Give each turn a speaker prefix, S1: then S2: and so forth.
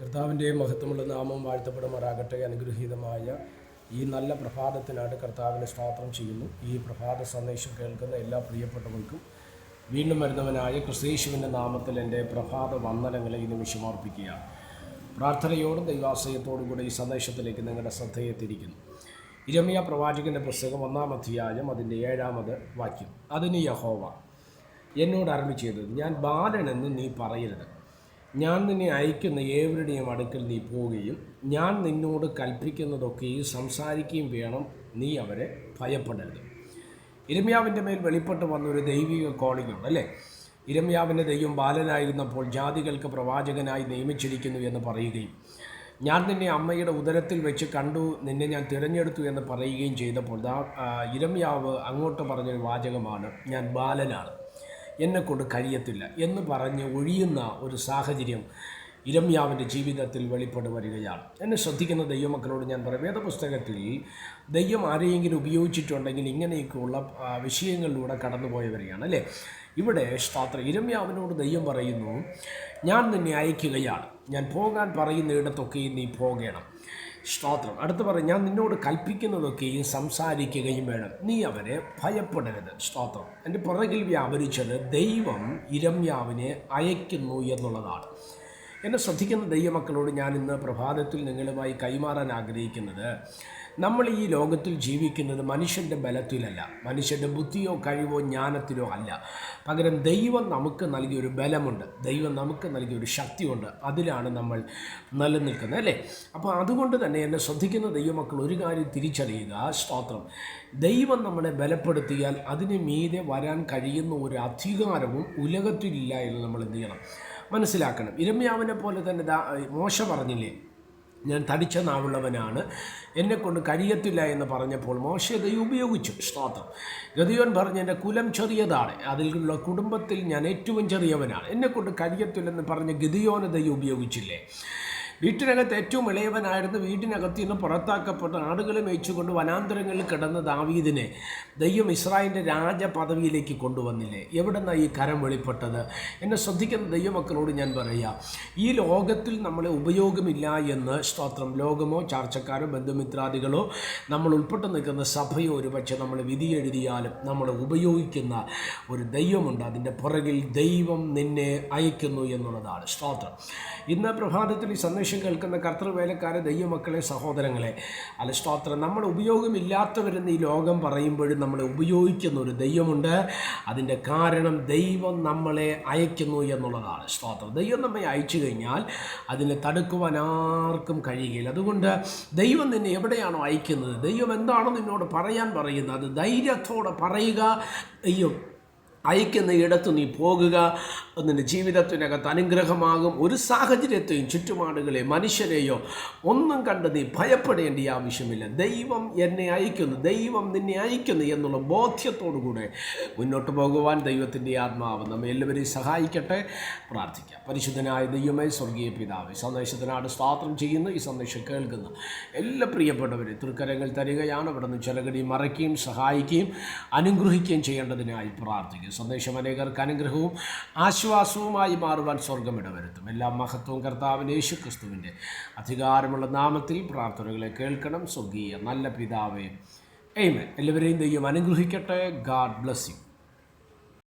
S1: കർത്താവിന്റെ മഹത്വമുള്ള നാമം വാഴ്ത്തപ്പെടുമാറാകട്ടെ. അനുഗ്രഹീതമായ ഈ നല്ല പ്രഭാതത്തിനായിട്ട് കർത്താവിനെ സ്തോത്രം ചെയ്യുന്നു. ഈ പ്രഭാത സന്ദേശം കേൾക്കുന്ന എല്ലാ പ്രിയപ്പെട്ടവർക്കും വീണ്ടും വരുന്നവനായ ക്രിസ്തേശുവിന്റെ നാമത്തിൽ എന്റെ പ്രഭാത വന്ദനങ്ങളെ ഈ നിമിഷം പ്രാർത്ഥനയോടും ദൈവാശ്രയത്തോടും കൂടെ ഈ സന്ദേശത്തിലേക്ക് നിങ്ങളുടെ ശ്രദ്ധയെ തിരിക്കുന്നു ഇരമിയ പ്രവാചകന്റെ പുസ്തകം ഒന്നാം അധ്യായം അതിന്റെ ഏഴാമത് വാക്യം. അതിന് യഹോവ എന്നോട് അരളി ചെയ്തത് ഞാൻ ബാലനെന്ന് നീ പറയരുത്. ഞാൻ നിന്നെ അയക്കുന്ന ഏവരുടെയും അടുക്കൽ നീ പോവുകയും ഞാൻ നിന്നോട് കൽപ്പിക്കുന്നതൊക്കെയും സംസാരിക്കുകയും വേണം. നീ അവരെ ഭയപ്പെടരുത്. ഇരമ്യാവിന്റെ മേൽ വെളിപ്പെട്ട് വന്നൊരു ദൈവിക കോളിംഗ് ഉണ്ട് അല്ലേ? ഇരമ്യാവിന്റെ ദൈവം ബാലനായിരുന്നപ്പോൾ ജാതികൾക്ക് പ്രവാചകനായി നിയമിച്ചിരിക്കുന്നു എന്ന് പറയുകയും ഞാൻ നിന്നെ അമ്മയുടെ ഉദരത്തിൽ വെച്ച് കണ്ടു നിന്നെ ഞാൻ തിരഞ്ഞെടുത്തു എന്ന് പറയുകയും ചെയ്തപ്പോൾ ഇരമ്യാവ് അങ്ങോട്ട് പറഞ്ഞൊരു വാചകമാണ് ഞാൻ ബാലനാണ്. എന്നെക്കൊണ്ട് കഴിയത്തില്ല എന്ന് പറഞ്ഞ് ഒഴിയുന്ന ഒരു സാഹചര്യം ഇരമ്യാവിന്റെ ജീവിതത്തിൽ വെളിപ്പെട്ട് വരികയാണ് എന്നെ ശ്രദ്ധിക്കുന്ന ദൈവമക്കളോട് ഞാൻ പറയും വേദപുസ്തകത്തിൽ ദൈവം ആരെയെങ്കിലും ഉപയോഗിച്ചിട്ടുണ്ടെങ്കിൽ ഇങ്ങനെയൊക്കെയുള്ള വിഷയങ്ങളിലൂടെ കടന്നുപോയവരെയാണ് അല്ലേ? ഇവിടെ ശാത്ര ഇരമ്യാവിനോട് ദൈവം പറയുന്നു ഞാൻ നിന്നെ അയക്കുകയാണ്. ഞാൻ പോകാൻ പറയുന്നിടത്തൊക്കെയും നീ പോകണം. സ്തോത്രം. അടുത്ത് പറയും ഞാൻ നിന്നോട് കൽപ്പിക്കുന്നതൊക്കെയും സംസാരിക്കുകയും വേണം. നീ അവരെ ഭയപ്പെടരുത്. സ്തോത്രം. എന്റെ പുറകിൽ വ്യാപരിച്ചത് ദൈവം ഇരമ്യാവിനെ അയക്കുന്നു എന്നുള്ളതാണ്. എന്നെ ശ്രദ്ധിക്കുന്ന ദൈവമക്കളോട് ഞാൻ ഇന്ന് പ്രഭാതത്തിൽ നിങ്ങളുമായി കൈമാറാൻ ആഗ്രഹിക്കുന്നത് നമ്മൾ ഈ ലോകത്തിൽ ജീവിക്കുന്നത് മനുഷ്യന്റെ ബലത്തിലല്ല മനുഷ്യന്റെ ബുദ്ധിയോ കഴിവോ ജ്ഞാനത്തിലോ അല്ല. പകരം ദൈവം നമുക്ക് നൽകിയൊരു ബലമുണ്ട് ദൈവം നമുക്ക് നൽകിയൊരു ശക്തിയുണ്ട് അതിലാണ് നമ്മൾ നിലനിൽക്കുന്നത് അല്ലേ? അപ്പോൾ അതുകൊണ്ട് തന്നെ എന്നെ ശ്രദ്ധിക്കുന്ന ദൈവമക്കൾ ഒരു കാര്യം തിരിച്ചറിയുക സ്തോത്രം. ദൈവം നമ്മളെ ബലപ്പെടുത്തിയാൽ അതിന് മീതെ വരാൻ കഴിയുന്ന ഒരു അധികാരവും ഉലകത്തിലില്ല എന്ന് നമ്മൾ എന്ത് ചെയ്യണം? മനസ്സിലാക്കണം. ഇരമ്യാവിനെ പോലെ തന്നെ മോശ പറഞ്ഞില്ലേ? ഞാൻ തടിച്ച നാവുള്ളവനാണ്. എന്നെക്കൊണ്ട് കഴിയത്തില്ല എന്ന് പറഞ്ഞപ്പോൾ ദൈവം ഉപയോഗിച്ചു. സ്തോത്രം. ഗതിയോൻ പറഞ്ഞ് എന്റെ കുലം ചെറിയതാണ്. അതിലുള്ള കുടുംബത്തിൽ ഞാൻ ഏറ്റവും ചെറിയവനാണ്. എന്നെക്കൊണ്ട് കഴിയത്തില്ലെന്ന് പറഞ്ഞ് ഗതിയോനതയെ ഉപയോഗിച്ചില്ലേ? വീട്ടിനകത്ത് ഏറ്റവും ഇളയവനായിരുന്നു വീട്ടിനകത്ത് നിന്ന് പുറത്താക്കപ്പെട്ട ആടുകളെ മേയിച്ചുകൊണ്ട് വനാന്തരങ്ങളിൽ കിടന്ന ദാവീദിനെ ദൈവം ഇസ്രായേലിന്റെ രാജപദവിയിലേക്ക് കൊണ്ടുവന്നില്ലേ? എവിടെ നിന്നാണ് ഈ കരം വെളിപ്പെട്ടത്? എന്നെ ശ്രദ്ധിക്കുന്ന ദൈവമക്കളോട് ഞാൻ പറയാം ഈ ലോകത്തിൽ നമ്മളെ ഉപയോഗമില്ല എന്ന് സ്തോത്രം. ലോകമോ ചാർച്ചക്കാരോ ബന്ധുമിത്രാദികളോ നമ്മൾ ഉൾപ്പെട്ട് നിൽക്കുന്ന സഭയോ ഒരുപക്ഷെ നമ്മൾ വിധി എഴുതിയാലും നമ്മൾ ഉപയോഗിക്കുന്ന ഒരു ദൈവമുണ്ട്. അതിന്റെ പുറകിൽ ദൈവം നിന്നെ അയക്കുന്നു എന്നുള്ളതാണ് സ്തോത്രം. ഇന്ന് പ്രഭാതത്തിൽ ഈ സന്ദേശം കേൾക്കുന്ന കർത്തൃവേലക്കാരെ ദൈവമക്കളെ സഹോദരങ്ങളെ അല്ല നമ്മൾ ഉപയോഗമില്ലാത്തവരെന്ന് ഈ ലോകം പറയുമ്പോഴും നമ്മളെ ഉപയോഗിക്കുന്ന ഒരു ദൈവമുണ്ട്. അതിന്റെ കാരണം ദൈവം നമ്മളെ അയക്കുന്നു എന്നുള്ളതാണ് സ്തോത്രം. ദൈവം നമ്മെ അയച്ചു കഴിഞ്ഞാൽ അതിനെ തടുക്കുവാൻ ആർക്കും കഴിയുകയില്ല. അതുകൊണ്ട് ദൈവം നിന്നെ എവിടെയാണോ അയക്കുന്നത്? ദൈവം എന്താണോ നിന്നോട് പറയാൻ പറയുന്നത്? അത് ധൈര്യത്തോടെ പറയുക. ദൈവം അയക്കുന്ന ഇടത്ത് നീ പോകുക നിന്റെ ജീവിതത്തിനകത്ത് അനുഗ്രഹമാകും. ഒരു സാഹചര്യത്തെയും ചുറ്റുപാടുകളെ മനുഷ്യരെയോ ഒന്നും കണ്ട് നീ ഭയപ്പെടേണ്ട ആവശ്യമില്ല. ദൈവം എന്നെ അയക്കുന്നു ദൈവം നിന്നെ അയക്കുന്നു എന്നുള്ള ബോധ്യത്തോടുകൂടെ മുന്നോട്ട് പോകുവാൻ ദൈവത്തിന്റെ ആത്മാവ് നമ്മെ എല്ലാവരെയും സഹായിക്കട്ടെ. പ്രാർത്ഥിക്കാം. പരിശുദ്ധനായ ദൈവമേ സ്വർഗീയ പിതാവ് സന്ദേശത്തിനാട് സ്വാത്രം ചെയ്യുന്നു. ഈ സന്ദേശം കേൾക്കുന്ന എല്ലാ പ്രിയപ്പെട്ടവരെ തൃക്കരങ്ങൾ തരികയാണ്. അവിടെ നിന്ന് ചിലകടി മറയ്ക്കുകയും സഹായിക്കുകയും അനുഗ്രഹിക്കുകയും ചെയ്യേണ്ടതിനായി പ്രാർത്ഥിക്കും സന്ദേശം അനേകർക്ക് അനുഗ്രഹവും ആശ്വാസവുമായി മാറുവാൻ സ്വർഗം എല്ലാ മഹത്വവും കർത്താവിന് യേശു ക്രിസ്തുവിന്റെ അധികാരമുള്ള നാമത്തിൽ പ്രാർത്ഥനകളെ കേൾക്കണം. സ്വർഗീയ നല്ല പിതാവേ എയ്മേ എല്ലാവരെയും ദൈവം അനുഗ്രഹിക്കട്ടെ. God bless you.